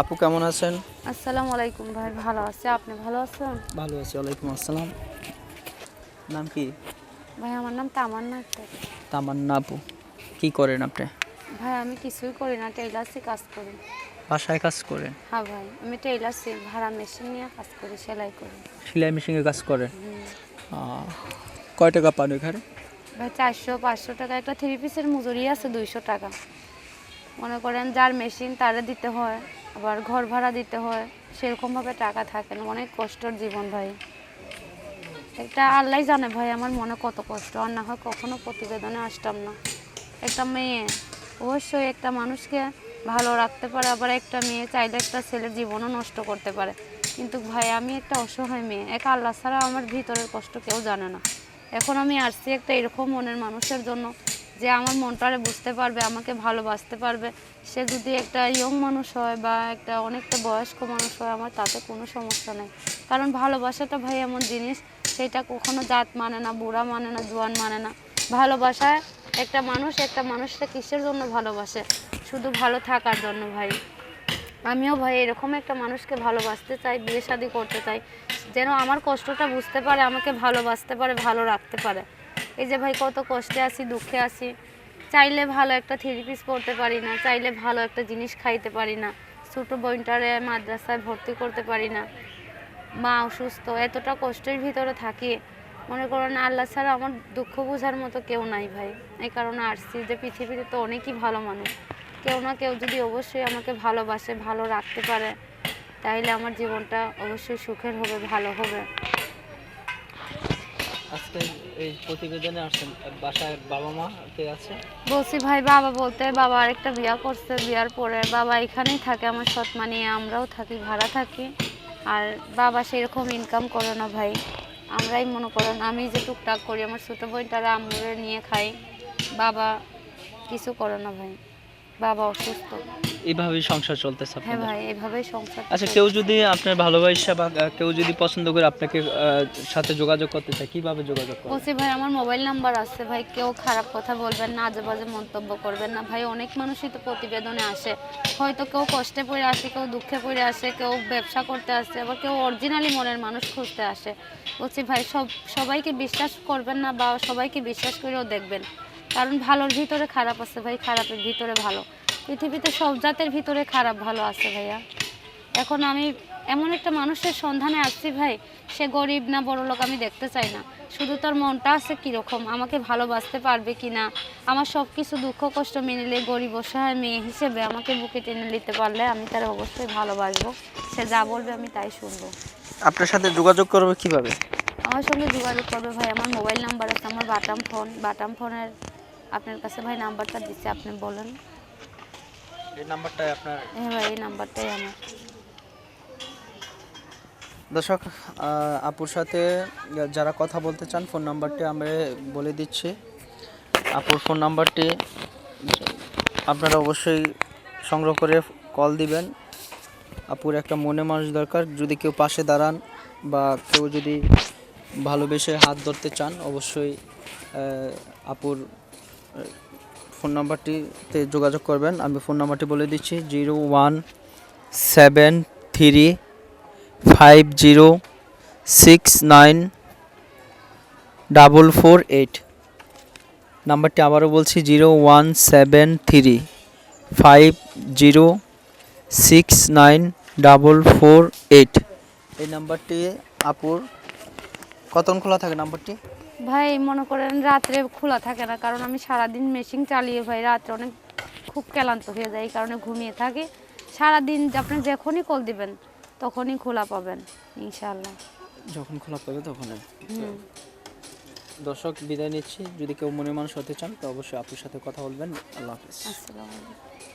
আপু কেমন আছেন? আসসালামু আলাইকুম ভাই ভালো আছে। আপনি ভালো আছেন? ভালো আছি ওয়ালাইকুম আসসালাম। নাম কি? ভাই আমার নাম তামান্না আক্তার। তামান্না আপু কি করেন আপনি? ভাই আমি কিছুই করি না টেইলার্সই কাজ করি। বাসায় কাজ করেন? হ্যাঁ ভাই আমি টেইলার্সই ভাড়া মেশিন নিয়ে কাজ করি সেলাই করি। সেলাই মেশিনে কাজ করেন? কয় টাকা পান এখানে ভাই চারশো পাঁচশো টাকা একটা থ্রি পিসের মজুরি আছে দুইশো টাকা। মনে করেন যার মেশিন তারে দিতে হয়। আবার ঘর ভাড়া দিতে হয়, সেরকমভাবে টাকা থাকে না। অনেক কষ্টর জীবন ভাই। একটা আল্লাহ জানে ভাই, আমার মনে কত কষ্ট। আর না হয় কখনো প্রতিবেদনে আসতাম না। একটা মেয়ে, অবশ্যই একটা মানুষকে ভালো রাখতে পারে, আবার একটা মেয়ে চাইলে একটা ছেলের জীবনও নষ্ট করতে পারে। কিন্তু ভাই, আমি একটা অসহায় মেয়ে। এক আল্লাহ ছাড়া আমার ভিতরের কষ্ট কেউ জানে না। এখন আমি আসছি একটা এরকম মনের মানুষের জন্য। যে আমার মনটারে বুঝতে পারবে, আমাকে ভালোবাসতে পারবে। সে যদি একটা ইয়ং মানুষ হয় বা একটা অনেকটা বয়স্ক মানুষ হয়, আমার তাতে কোনো সমস্যা নেই। কারণ ভালোবাসাটা ভাই এমন জিনিস, সেটা কখনো জাত মানে না, বুড়া মানে না, জোয়ান মানে না। ভালোবাসায় একটা মানুষ, একটা মানুষটা কিসের জন্য ভালোবাসে? শুধু ভালো থাকার জন্য ভাই। আমিও ভাই এরকম একটা মানুষকে ভালোবাসতে চাই, বিয়ে শাদি করতে চাই। যেন আমার কষ্টটা বুঝতে পারে, আমাকে ভালোবাসতে পারে, ভালো রাখতে পারে। এই যে ভাই, কত কষ্টে আছি, দুঃখে আছি। চাইলে ভালো একটা থ্রি পিস পরতে পারি না, চাইলে ভালো একটা জিনিস খাইতে পারি না। ছোটো বইনটারে মাদ্রাসায় ভর্তি করতে পারি না। মা অসুস্থ, এতটা কষ্টের ভিতরে থাকি। মনে করেন আল্লাহ ছাড়া আমার দুঃখ বোঝার মতো কেউ নাই ভাই। এই কারণে আসছি যে পৃথিবীতে তো অনেকই ভালো মানুষ। কেউ না কেউ যদি অবশ্যই আমাকে ভালোবাসে, ভালো রাখতে পারে, তাইলে আমার জীবনটা অবশ্যই সুখের হবে, ভালো হবে। আজকে এই প্রতিবেদনে আসছেন, বাসায় বাবা মা কে আছে? বলছি ভাই, বাবা বলতে বাবা আরেকটা বিয়া করছে, বিয়ার পরে বাবা এখানেই থাকে আমার সৎ মানিয়ে আমরাও থাকি, ভাড়া থাকি। আর বাবা সেরকম ইনকাম করে না ভাই, আমরাই মনে করেন আমি যে টুকটাক করি, আমার ছোটো বোনটারা আমরে নিয়ে খাই বাবা কিছু করে না ভাই, বাবা অসুস্থ। এইভাবেই সংসার চলতেছে হ্যাঁ ভাই এভাবেই সংসার আচ্ছা কেউ যদি আপনার ভালোবাসা বা কেউ যদি পছন্দ করে আপনাকে সাথে যোগাযোগ করতে চায় কীভাবে যোগাযোগ করে বলছি ভাই আমার মোবাইল নাম্বার আছে ভাই কেউ খারাপ কথা বলবেন না আজে বাজে মন্তব্য করবেন না। ভাই অনেক মানুষই তো প্রতিবেদনে আসে। হয়তো কেউ কষ্টে পড়ে আসে কেউ দুঃখে পড়ে আসে কেউ ব্যবসা করতে আসে আবার কেউ অরিজিনালি মনের মানুষ খুঁজতে আসে। বলছি ভাই সব সবাইকে বিশ্বাস করবেন না বা সবাইকে বিশ্বাস করেও দেখবেন। কারণ ভালোর ভিতরে খারাপ আছে ভাই খারাপের ভিতরে ভালো। পৃথিবীতে সব জাতের ভিতরে খারাপ ভালো আছে ভাইয়া। এখন আমি এমন একটা মানুষের সন্ধানে আসছি ভাই সে গরিব না বড় লোক আমি দেখতে চাই না। শুধু তার মনটা আছে কীরকম আমাকে ভালোবাসতে পারবে কি না আমার সব কিছু দুঃখ কষ্ট মেনে নিলে গরিব অসহায় মেয়ে হিসেবে আমাকে বুকে টেনে নিতে পারলে আমি তার অবশ্যই ভালোবাসবো। সে যা বলবে আমি তাই শুনব। আপনার সাথে যোগাযোগ করবে কীভাবে? আমার সঙ্গে যোগাযোগ করবে ভাই আমার মোবাইল নাম্বার আছে আমার বাটাম ফোন বাটাম ফোনের আপনার কাছে ভাই নাম্বারটা দিচ্ছে আপনি বলেন। এই আপনার? হ্যাঁ এই নাম্বারটাই আমার। দর্শক আপুর সাথে যারা কথা বলতে চান ফোন নাম্বারটি আমরা বলে দিচ্ছি। আপুর ফোন নাম্বারটি আপনারা অবশ্যই সংগ্রহ করে কল দিবেন। আপুর একটা মনে মানুষ দরকার যদি কেউ পাশে দাঁড়ান বা কেউ যদি ভালোবেসে হাত ধরতে চান অবশ্যই আপুর ফোন নাম্বারটিতে যোগাযোগ করবেন। আমি ফোন নাম্বারটি বলে দিচ্ছি, zero one seven three five zero six nine double four eight. নাম্বারটি আবারও বলছি, zero one seven three five zero six nine double four eight. এই নাম্বারটি আপুর কতক্ষণ খোলা থাকে নাম্বারটি? ভাই মনে করেন রাত্রে খোলা থাকে না কারণ আমি সারাদিন মেশিন চালিয়ে ভাই রাত্রে অনেক খুব ক্লান্ত হয়ে যায় এই কারণে ঘুমিয়ে থাকি। সারাদিন আপনি যখনই কল দিবেন তখনই খোলা পাবেন ইনশাল্লাহ যখন খোলা পাবে তখন দর্শক বিদায় নিচ্ছি। যদি কেউ মনে মানুষ হতে চান তো অবশ্যই আপুর সাথে কথা বলবেন। আল্লাহ হাফিজ। আসসালামু আলাইকুম।